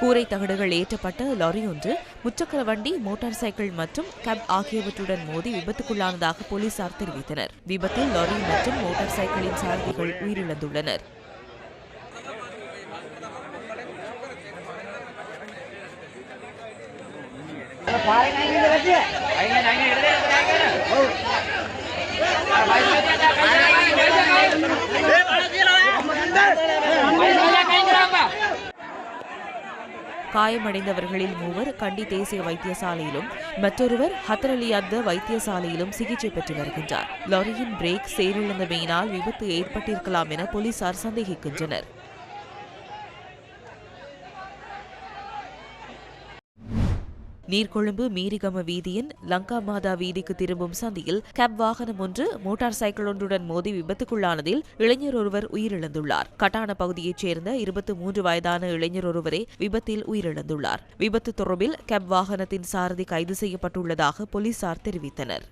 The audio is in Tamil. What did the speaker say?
கூரை தகடுகள் ஏற்றப்பட்ட லாரி ஒன்று முச்சக்கர வண்டி மோட்டார் சைக்கிள் மற்றும் கேப் ஆகியவற்றுடன் மோதி விபத்துக்குள்ளானதாக போலீசார் தெரிவித்தனர். விபத்தில் லாரி மற்றும் மோட்டார் சைக்கிளின் சாரதிகள் உயிரிழந்துள்ளனர். காயமடைந்தவர்களில் மூவர் கண்டி தேசிய வைத்தியசாலையிலும் மற்றொருவர் ஹத்தரலியத்த வைத்தியசாலையிலும் சிகிச்சை பெற்று வருகின்றார். லாரியின் பிரேக் செயலிழந்தமையினால் விபத்து ஏற்பட்டிருக்கலாம் என போலீசார் சந்தேகிக்கின்றனர். நீர்கொழும்பு மீரிகம வீதியின் லங்கா மாதா வீதிக்கு திரும்பும் சந்தியில் கேப் வாகனம் ஒன்று மோட்டார் சைக்கிள் ஒன்றுடன் மோதி விபத்துக்குள்ளானதில் இளைஞர் ஒருவர் உயிரிழந்துள்ளார். கட்டான பகுதியைச் சேர்ந்த இருபத்தி மூன்று வயதான இளைஞர் ஒருவரே விபத்தில் உயிரிழந்துள்ளார். விபத்து தொடர்பில் கேப் வாகனத்தின் சாரதி கைது செய்யப்பட்டுள்ளதாக போலீசார் தெரிவித்தனர்.